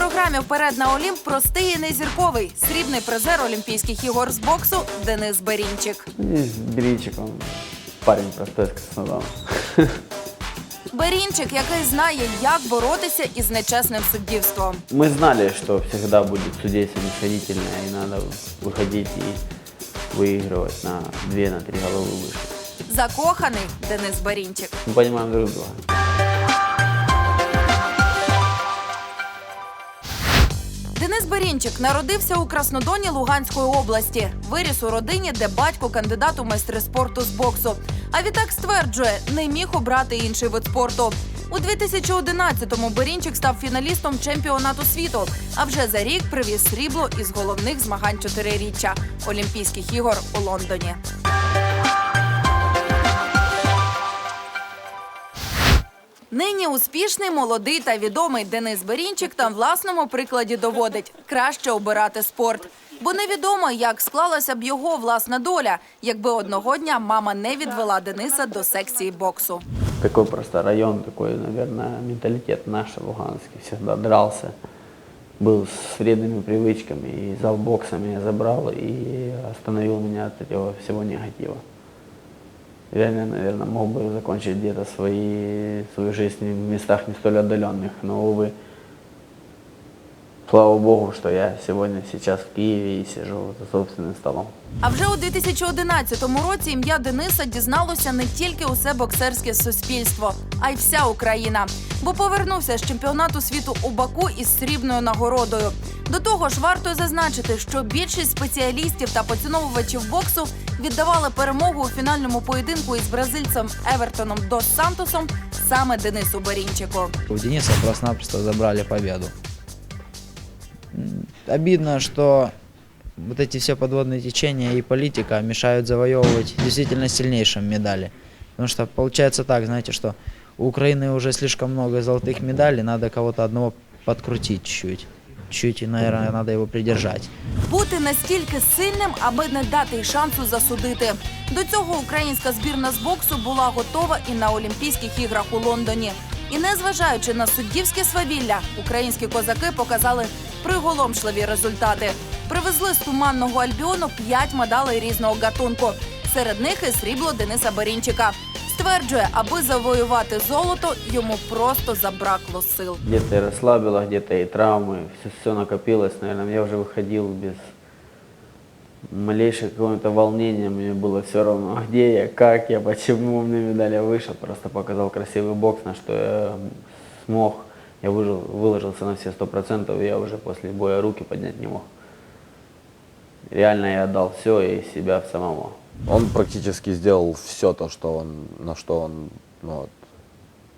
Вітаємо! Сьогодні у програмі Вперед на Олімп простий і незірковий срібний призер Олімпійських ігор з боксу Денис Берінчик. Здесь Беринчик, он парень простой из Краснодара. Берінчик, який знає, як боротися із нечесним суддівством. Мы знали, что всегда будет судейство нисходительное, и надо выходить и выигрывать на две, на три головы выше. Закоханий Денис Берінчик. Мы понимаем друг друга. Денис Берінчик народився у Краснодоні Луганської області. Виріс у родині, де батько кандидат у майстри спорту з боксу. А відтак стверджує, не міг обрати інший вид спорту. У 2011-му Берінчик став фіналістом чемпіонату світу. А вже за рік привіз срібло із головних змагань чотириріччя Олімпійських ігор у Лондоні. Нині успішний, молодий та відомий Денис Берінчик на власному прикладі доводить краще обирати спорт. Бо невідомо, як склалася б його власна доля, якби одного дня мама не відвела Дениса до секції боксу. Такой просто район, такой, наверное, менталитет наш луганский. Всегда дрался, был с вредными привычками. И зал бокса меня забрал и остановил меня от этого всего негатива. Реально, наверное, мог бы закончить где-то свои, свою жизнь в местах не столь отдаленных, но, увы, слава богу, что я сегодня сейчас в Киеве и сижу за собственным столом. А вже у 2011 році ім'я Дениса дізналося не тільки усе боксерське суспільство, а й вся Україна. Бо повернувся з чемпіонату світу у Баку із срібною нагородою. До того ж, варто зазначити, що більшість спеціалістів та поціновувачів боксу віддавали перемогу у фінальному поєдинку із бразильцем Евертоном Дос Сантосом саме Денису Берінчику. У Дениса просто-напросто забрали победу. М, Обидно, что вот эти все подводные течения и политика мешают завоевывать действительно сильнейшим медали. Потому что получается так, знаете, что у Украины уже слишком много золотых медалей, надо кого-то одного подкрутить чуть-чуть. Чуть, наверное, надо его придержать. Бути настільки сильним, аби не дати й шансу засудити. До цього українська збірна з боксу була готова і на Олімпійських іграх у Лондоні. І незважаючи на суддівське свавілля, українські козаки показали приголомшливі результати. Привезли з туманного альбіону п'ять медалей різного гатунку. Серед них і срібло Дениса Берінчика. Стверджує, аби завоювати золото, йому просто забракло сил. Где-то и расслабило, где-то и травмы, все, все накопилось, наверное, я уже выходил без малейшего какого-то волнения, мне было все равно, а где я, как я, почему у меня медаль, я вышел, просто показал красивый бокс, на что я смог, я выжил, выложился на все сто процентов, и я уже после боя руки поднять не мог. Реально я отдал все и себя в самого. Он практически сделал все то, что он, на что он ну, вот,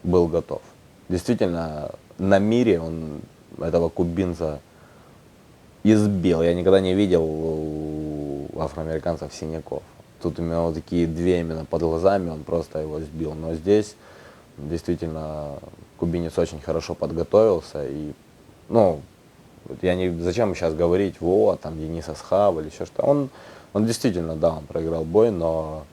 был готов. Действительно, на мире он этого кубинца избил. Я никогда не видел у афроамериканцев синяков. Тут у него вот такие две именно под глазами, он просто его сбил. Но здесь действительно кубинец очень хорошо подготовился. И, ну, я не, зачем сейчас говорить, вот, там Денис Асхав или еще что. Он, он действительно, да, он проиграл бой, но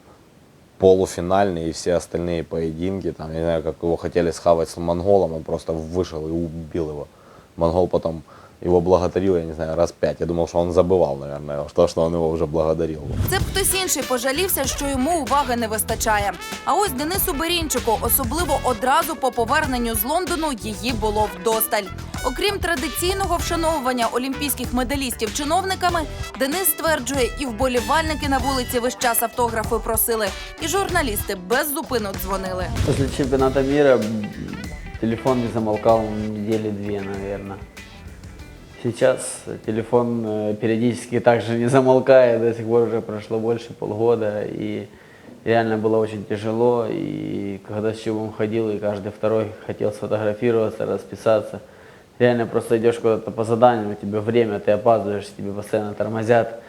полуфинальные и все остальные поединки, там, я не знаю, как его хотели схавать с монголом, он просто вышел и убил его. Монгол потом его благодарил, я не знаю, раз пять. Я думал, что он забывал, наверное, что, что он его уже благодарил. Це б хтось інший пожалівся, що йому уваги не вистачає. А ось Денису Берінчику, особливо одразу по поверненню з Лондону, її було вдосталь. Окрім традиційного вшановування олімпійських медалістів чиновниками, Денис стверджує, і вболівальники на вулиці весь час автографи просили, і журналісти без зупинок дзвонили. После чемпионата мира телефон не замолкал недели две, наверное. Сейчас телефон э, периодически также не замолкает, до сих пор уже прошло больше полгода, и реально было очень тяжело, и когда с чубом ходил, и каждый второй хотел сфотографироваться, расписаться, реально просто идешь куда-то по заданию, у тебя время, ты опаздываешь, тебе постоянно тормозят,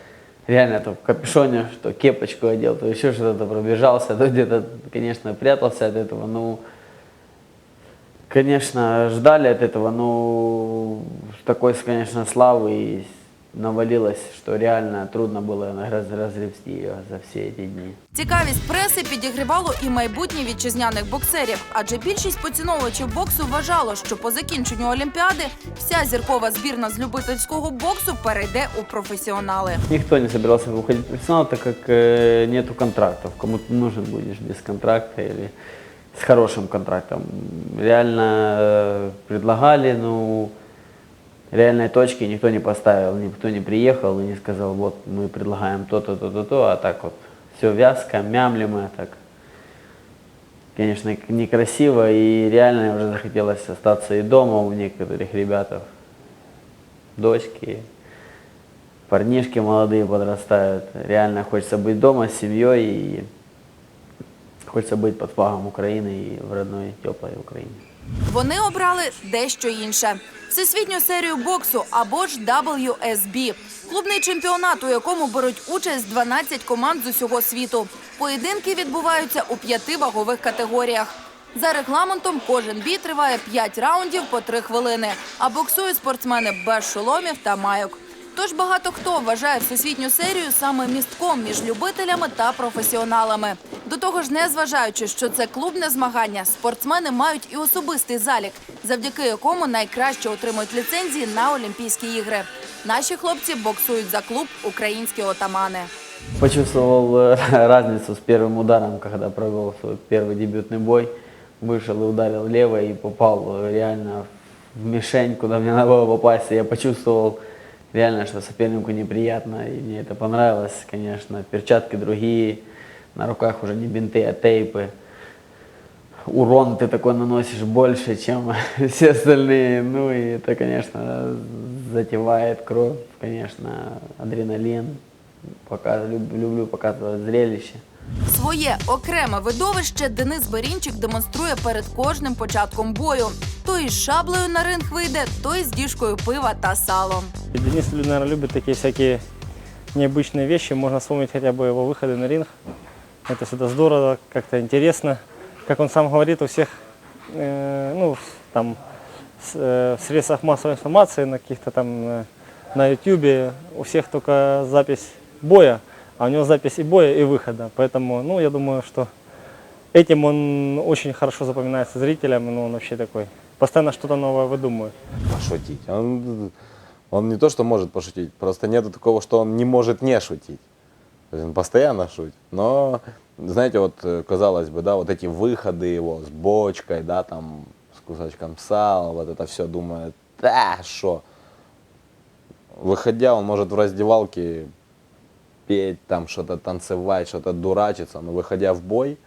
реально то в капюшоне, что кепочку одел, то еще что-то пробежался, то где-то, конечно, прятался от этого, ну, конечно, ждали от этого, ну, такой, конечно, славы и навалилось, что реально трудно было раз, разгребсти ее за все эти дни. Цікавість преси підігрівало і майбутнє вітчизняних боксерів, адже більшість поціновувачів боксу вважало, що по закінченню Олімпіади вся зіркова збірна з любительського боксу перейде у професіонали. Никто не собирался уходить в профессионал, так как э, нету контрактов. Кому ты нужен будешь без контракта или с хорошим контрактом. Реально э, предлагали, но реальной точки никто не поставил, никто не приехал и не сказал, вот мы предлагаем то-то, то-то, то, а так вот все вязко, мямлимо, так. Конечно, некрасиво и реально уже захотелось остаться и дома у некоторых ребятов. Дочки, парнишки молодые подрастают. Реально хочется быть дома с семьей и хочется быть под флагом Украины и в родной теплой Украине. Вони обрали дещо інше: всесвітню серію боксу або ж WSB – клубний чемпіонат, у якому беруть участь 12 команд з усього світу. Поєдинки відбуваються у п'яти вагових категоріях. За регламентом кожен бій триває 5 раундів по 3 хвилини, а боксують спортсмени без шоломів та майок. Тож багато хто вважає всесвітню серію саме містком між любителями та професіоналами. До того ж, не зважаючи, що це клубне змагання, спортсмени мають і особистий залік, завдяки якому найкраще отримують ліцензії на Олімпійські ігри. Наші хлопці боксують за клуб Українські отамани. Почувствовал э, разницу с первым ударом, когда провел свой первый дебютный бой. Вышел и ударил лево и попал э, реально в мишень, куда мне надо было попасть. И я почувствовал реально, что сопернику неприятно. И мне это понравилось, конечно. Перчатки другие, на руках уже не бинты, а тейпы. Урон ты такой наносишь больше, чем все остальные. Ну и это, конечно, затевает кровь, конечно, адреналин. Пока люб- люблю показывать зрелище. Своє окреме видовище Денис Берінчик демонструє перед кожним початком бою. То із шаблею на ринг вийде, то із діжкою пива та салом. И Денис, наверное, любит такие всякие необычные вещи. Можно вспомнить хотя бы его выходы на ринг. Это всегда здорово, как-то интересно. Как он сам говорит, у всех, э, ну, там, с- э, в средствах массовой информации, на каких-то там, э, на YouTube, у всех только запись боя, А у него запись и боя, и выхода. Поэтому, ну, я думаю, что этим он очень хорошо запоминается зрителям, ну, он вообще такой, постоянно что-то новое выдумывает. Пошутить. Он, он не то, что может пошутить, просто нету такого, что он не может не шутить. Он постоянно шутит. Но, знаете, вот, э, казалось бы, да, вот эти выходы его с бочкой, да, там, с кусочком сала, вот это все думает, да, что. Выходя, он может в раздевалке петь, там что-то танцевать, что-то дурачиться, но выходя в бой,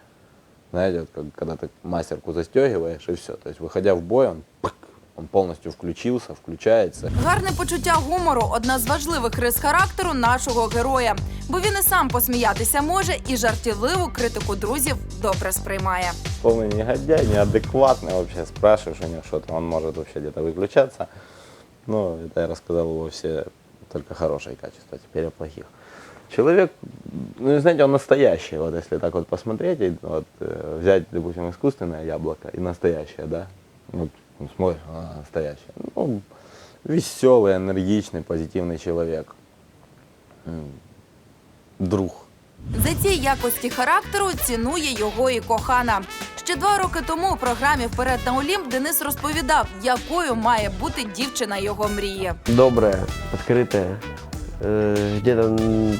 знаете, вот как, когда ты мастерку застегиваешь и все. То есть, выходя в бой, он, пык, он полностью включился, включается. Гарне почуття гумору одна з важливих рис характеру нашого героя, бо він і сам посміятися може і жартівливу критику друзів добре сприймає. Полный негодяй, неадекватный вообще. Спрашиваешь у него что-то, он может вообще где-то выключаться. Ну, это я рассказал его все только хорошие качества, теперь о плохих. Человек, ну, знаете, он настоящий, вот если так вот посмотреть, и вот, э, взять, допустим, искусственное яблоко и настоящее, да, вот, ну, смотришь, а, настоящее. Ну, веселый, энергичный, позитивный человек. М, Друг. За ці якості характеру цінує його і кохана. Ще два роки тому у програмі Вперед на Олімп Денис розповідав, якою має бути дівчина його мрії. добрая, открытая, э, где-то м,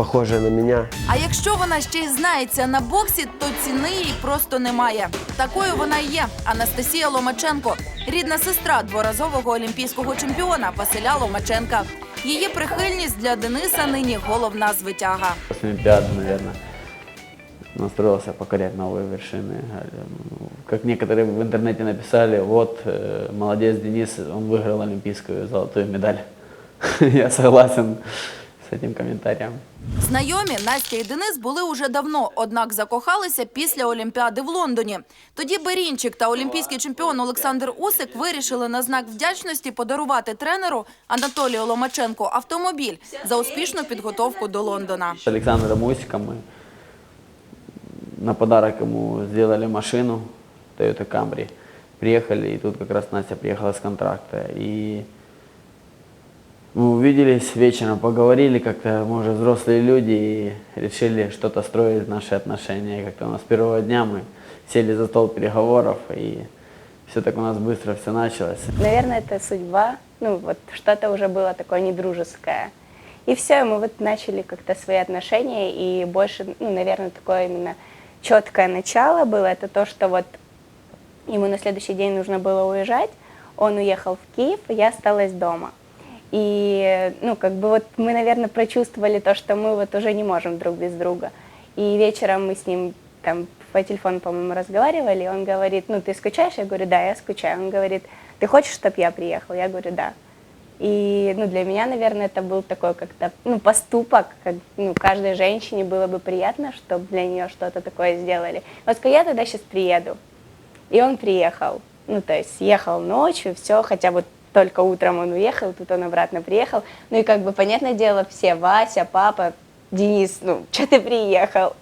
похожая на меня. А якщо вона ще й знається на боксі, то ціни їй просто немає. Такою вона і є Анастасія Ломаченко, рідна сестра дворазового олімпійського чемпіона Василя Ломаченка. Її прихильність для Дениса нині головна звитяга. После Олимпиады, наверное, настроился покорять новые вершины. Ну, Как некоторые в интернете написали, вот, э, молодец Денис, он выиграл олимпийскую золотую медаль. Я согласен с этим комментарием. Знайомі Настя і Денис були уже давно, однак закохалися після Олімпіади в Лондоні. Тоді Берінчик та олімпійський чемпіон Олександр Усик вирішили на знак вдячності подарувати тренеру Анатолію Ломаченку автомобіль за успішну підготовку до Лондона. С Александром Усиком мы на подарок ему сделали машину Toyota Camry. Приехали, и тут как раз Настя приехала с контракта. И Мы увиделись вечером, поговорили, как-то мы уже взрослые люди и решили что-то строить наши отношения. Как-то у нас с первого дня мы сели за стол переговоров и все так у нас быстро все началось. Наверное, это судьба. Ну, вот что-то уже было такое недружеское. И все, мы вот начали как-то свои отношения, и больше, ну, наверное, такое именно четкое начало было, это то, что вот ему на следующий день нужно было уезжать, он уехал в Киев, я осталась дома. И, ну, как бы вот мы, наверное, прочувствовали то, что мы вот уже не можем друг без друга. И вечером мы с ним там по телефону, по-моему, разговаривали, он говорит, ну, ты скучаешь? Я говорю, да, я скучаю. Он говорит, ты хочешь, чтобы я приехал? Я говорю, да. И, ну, для меня, наверное, это был такой как-то, ну, поступок, как, ну, каждой женщине было бы приятно, чтобы для нее что-то такое сделали. Вот сказал, я тогда сейчас приеду. И он приехал. Ну, то есть ехал ночью, все, хотя вот только утром он уехал, тут он обратно приехал. Ну и как бы, понятное дело, все, Вася, папа, Денис, ну, что ты приехал?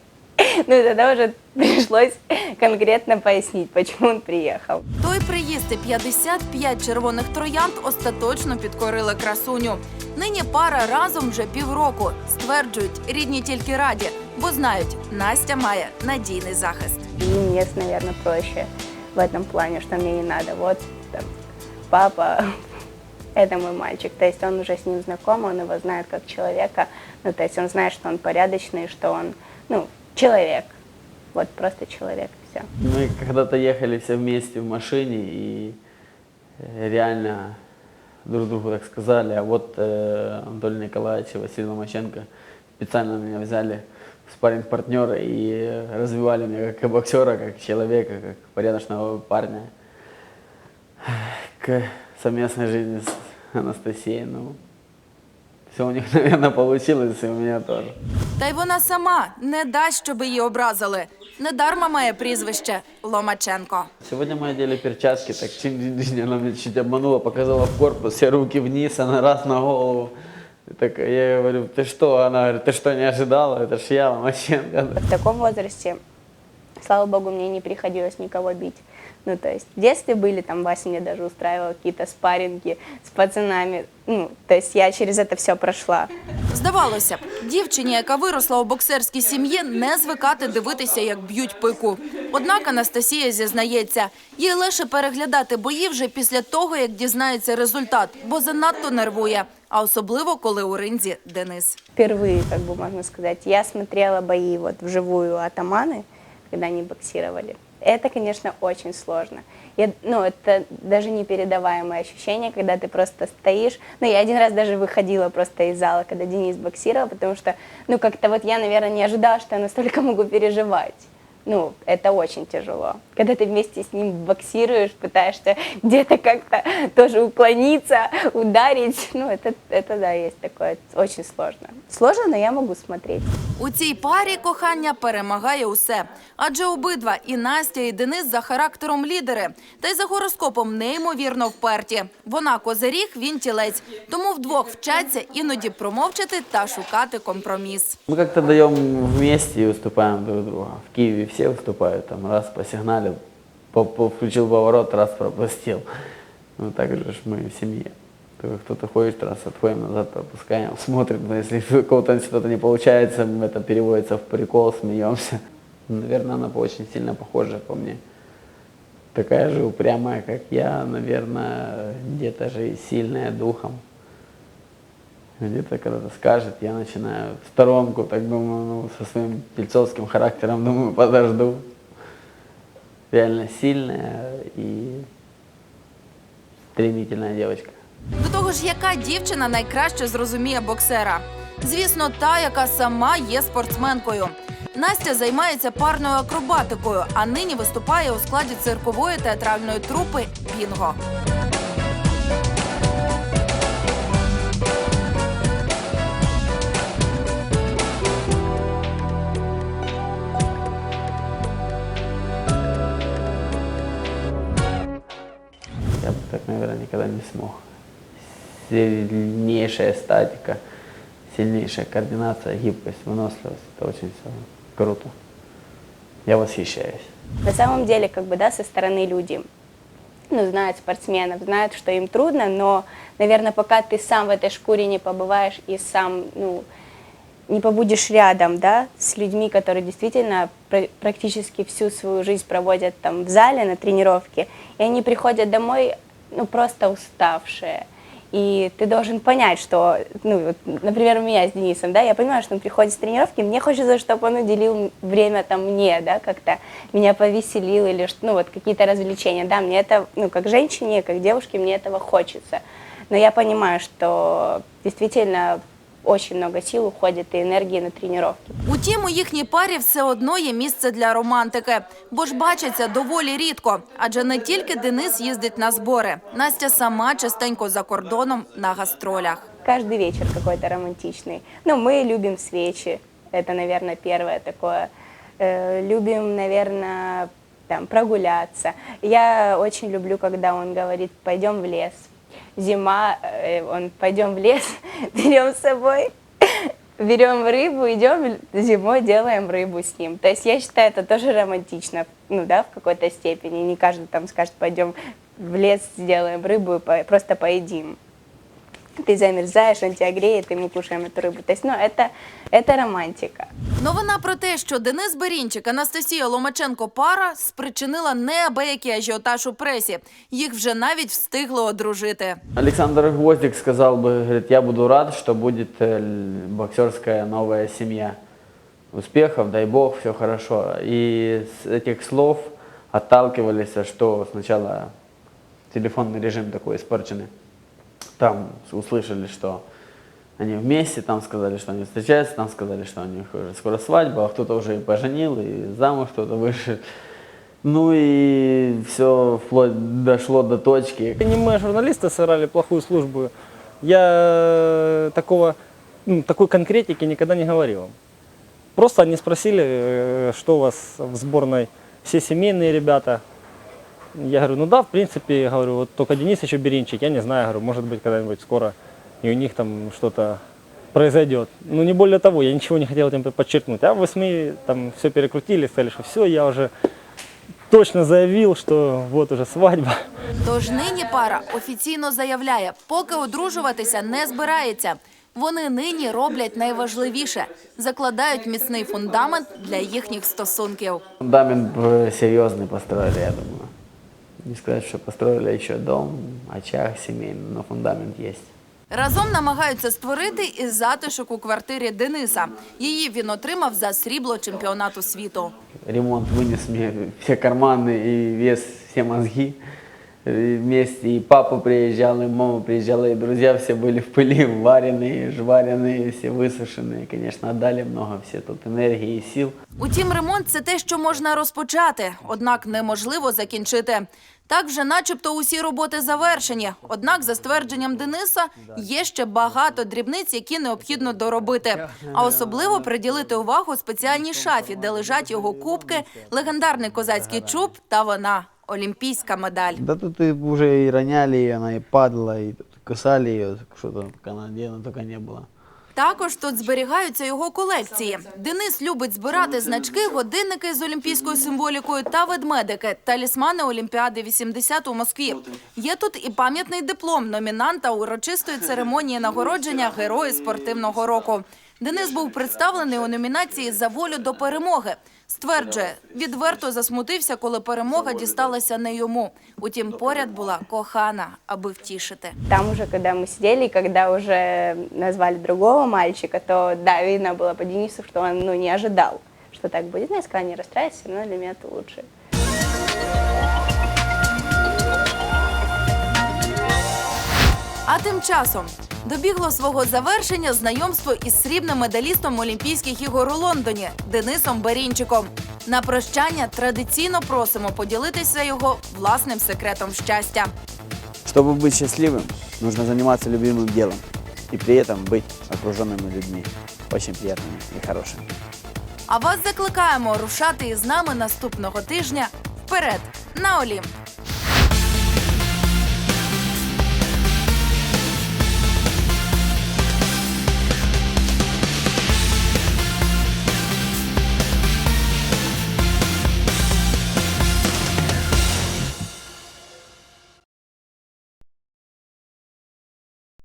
Ну и тогда уже пришлось конкретно пояснить, почему он приехал. Той приїзд і 55 червоних троянд остаточно підкорили красуню. Нині пара разом вже півроку. Стверджують, рідні тільки раді, бо знають, Настя має надійний захист. И мне, наверное, проще в этом плане, что мне не надо. Вот там, папа, это мой мальчик. То есть он уже с ним знаком, он его знает как человека. Ну, то есть он знает, что он порядочный, что он, ну, человек. Вот просто человек, все. Мы когда-то ехали все вместе в машине и э, реально друг другу так сказали, а вот э, Анатолий Николаевич и Василий Ломаченко специально меня взяли в спарринг партнера и развивали меня как боксера, как человека, как порядочного парня к совместной жизни с Анастасией. Ну, все у них, наверное, получилось, и у меня тоже. Та й вона сама не дасть, щоб її образили. Недарма має прізвище Ломаченко. Сегодня мы одели перчатки, так чуть она меня чуть обманула, показала в корпус, все руки вниз, она раз на голову. И Так я говорю, ты что? Она говорит, ты что, не ожидала? Это ж я, Ломаченко. В таком возрасте, слава богу, мне не приходилось никого бить. Ну, то есть в детстве были, там, Вася мне даже устраивал какие-то спарринги с пацанами. Ну, то есть я через это все прошла. Здавалося б, дівчині, яка виросла у боксерській сім'ї, не звикати дивитися, як б'ють пику. Однак Анастасія зізнається, їй лише переглядати бої вже після того, як дізнається результат, бо занадто нервує, а особливо коли у ринзі Денис. Впервые, как бы можно сказать, я смотрела бои вот вживую атаманы, когда они боксировали. Это, конечно, очень сложно. Я, ну, это даже непередаваемое ощущение, когда ты просто стоишь. Ну, я один раз даже выходила просто из зала, когда Денис боксировал, потому что, ну, как-то вот я, наверное, не ожидала, что я настолько могу переживать. Ну, это очень тяжело. Когда ты вместе с ним боксируешь, пытаешься где-то как-то тоже уклониться, ударить. Ну, это, это да, есть такое. Очень сложно. Сложно, но я могу смотреть. У цій парі кохання перемагає усе. Адже обидва і Настя, і Денис за характером лідери, та й за гороскопом неймовірно вперті. Вона козиріг, він тілець. Тому вдвох вчаться іноді промовчати та шукати компроміс. Мы как-то даем вместе и уступаем друг друга. В Киеве все уступают, там раз посигналил, по- по- включил поворот, раз пропустил. Ну так же ж мы в семье. Кто-то ходит, раз отходим назад, пропускаем, смотрим. Но если у кого-то что-то не получается, это переводится в прикол, смеемся. Наверное, она очень сильно похожа по мне. Такая же упрямая, как я, наверное, где-то же и сильная духом. Где-то когда-то скажет, я начинаю в сторонку, так думаю, ну, со своим тельцовским характером, думаю, подожду. Реально сильная и стремительная девочка. До того ж, яка дівчина найкраще зрозуміє боксера? Звісно, та, яка сама є спортсменкою. Настя займається парною акробатикою, а нині виступає у складі циркової театральної трупи Бінго. Я бы так, наверное, никогда не смог. Сильнейшая статика, сильнейшая координация, гибкость, выносливость. Это очень все круто. Я восхищаюсь. На самом деле, как бы, да, со стороны люди ну, знают спортсменов, знают, что им трудно, но, наверное, пока ты сам в этой шкуре не побываешь и сам, ну, не побудешь рядом, да, с людьми, которые действительно пр- практически всю свою жизнь проводят там в зале на тренировке, и они приходят домой, ну, просто уставшие. И ты должен понять, что, ну, вот, например, у меня с Денисом, да, я понимаю, что он приходит с тренировки, мне хочется, чтобы он уделил время там мне, да, как-то меня повеселил или, что- ну, вот какие-то развлечения, да, мне это, ну, как женщине, как девушке, мне этого хочется. Но я понимаю, что действительно очень много сил уходит и энергии на тренировки. Утім, у їхній парі все одно є місце для романтики, бо ж бачаться доволі рідко. Адже не тільки Денис їздить на збори. Настя сама частенько за кордоном на гастролях. Каждый вечер какой-то романтичный. Ну, мы любим свечи. Это, наверное, первое такое. Э, любим, наверное, там, прогуляться. Я очень люблю, когда он говорит, пойдем в лес. Зима, э, он, пойдем в лес, берем с собой, берем рыбу, идем зимой, делаем рыбу с ним. То есть я считаю, это тоже романтично, ну да, в какой-то степени. Не каждый там скажет, пойдем в лес, сделаем рыбу просто поедим ты замерзаешь, он тебя греет, и мы кушаем эту рыбу. То есть, ну, это, это романтика. Новина про те, що Денис Берінчик, Анастасія Ломаченко пара спричинила неабиякий ажіотаж у пресі. Їх вже навіть встигли одружити. Александр Гвоздик сказал бы, говорит, я буду рад, что будет э, л- боксерская новая семья. Успехов, дай бог, все хорошо. И с этих слов отталкивались, что сначала телефонный режим такой испорченный. Там услышали, что они вместе, там сказали, что они встречаются, там сказали, что у них уже скоро свадьба, а кто-то уже и поженил, и замуж кто-то вышел. Ну и все вплоть дошло до точки, Не мы, журналисты, сыграли плохую службу. Я э, такого, ну, такой конкретики никогда не говорил. Просто они спросили, э, что у вас в сборной, все семейные ребята. Я говорю, ну да, в принципе, говорю, вот только Денис еще Беринчик, я не знаю, говорю, может быть, когда-нибудь скоро и у них там что-то произойдет. Ну, не более того, я ничего не хотел этим подчеркнуть. А в СМИ там все перекрутили, сказали, что все, я уже точно заявил, что вот уже свадьба. Тож нині пара офіційно заявляє, поки одружуватися не збирається. Вони нині роблять найважливіше закладають міцний фундамент для їхніх стосунків. Фундамент э, серьезный построили, я думаю. Не сказать, что построили еще дом, очаг семейный, но фундамент есть. Разом намагаються створити і затишок у квартирі Дениса. Її він отримав за срібло чемпіонату світу. Ремонт вынес мне все карманы и вес, все мозги э, вместе. И папа приезжал, и мама приезжала, и друзья все были в пыли, вареные, жваренные, все высушенные. Конечно, отдали много все тут энергии и сил. Утім, ремонт це те, що можна розпочати, однак неможливо закінчити. Так вже, начебто, усі роботи завершені. Однак, за ствердженням Дениса, є ще багато дрібниць, які необхідно доробити. А особливо приділити увагу спеціальній шафі, де лежать його кубки, легендарний козацький чуб та вона олімпійська медаль. Да тут и уже и роняли ее, она и падала, и тут кусали ее, как она, где она только не была. Також тут зберігаються його колекції. Денис любить збирати значки, годинники з олімпійською символікою та ведмедики, талісмани Олімпіади 80 у Москві. Є тут і пам'ятний диплом номінанта урочистої церемонії нагородження Герої спортивного року. Денис був представлений у номінації за волю до перемоги. Стверджує, відверто засмутився, коли перемога дісталася не йому. Утім, поряд була кохана, аби втішити. Там уже, когда мы сидели, и когда уже назвали другого мальчика, то да, видно было по Денису, что он ну, не ожидал, что так будет. Ну, я сказала, не расстраивайся, все равно для меня это лучше. А тим часом добігло свого завершення знайомство із срібним медалістом Олімпійських ігор у Лондоні Денисом Берінчиком. На прощання традиційно просимо поділитися його власним секретом щастя. Чтобы быть счастливым, нужно заниматься любимым делом и при этом быть окруженными людьми, очень приятными и хорошими. А вас закликаємо рушати із нами наступного тижня вперед на Олімп.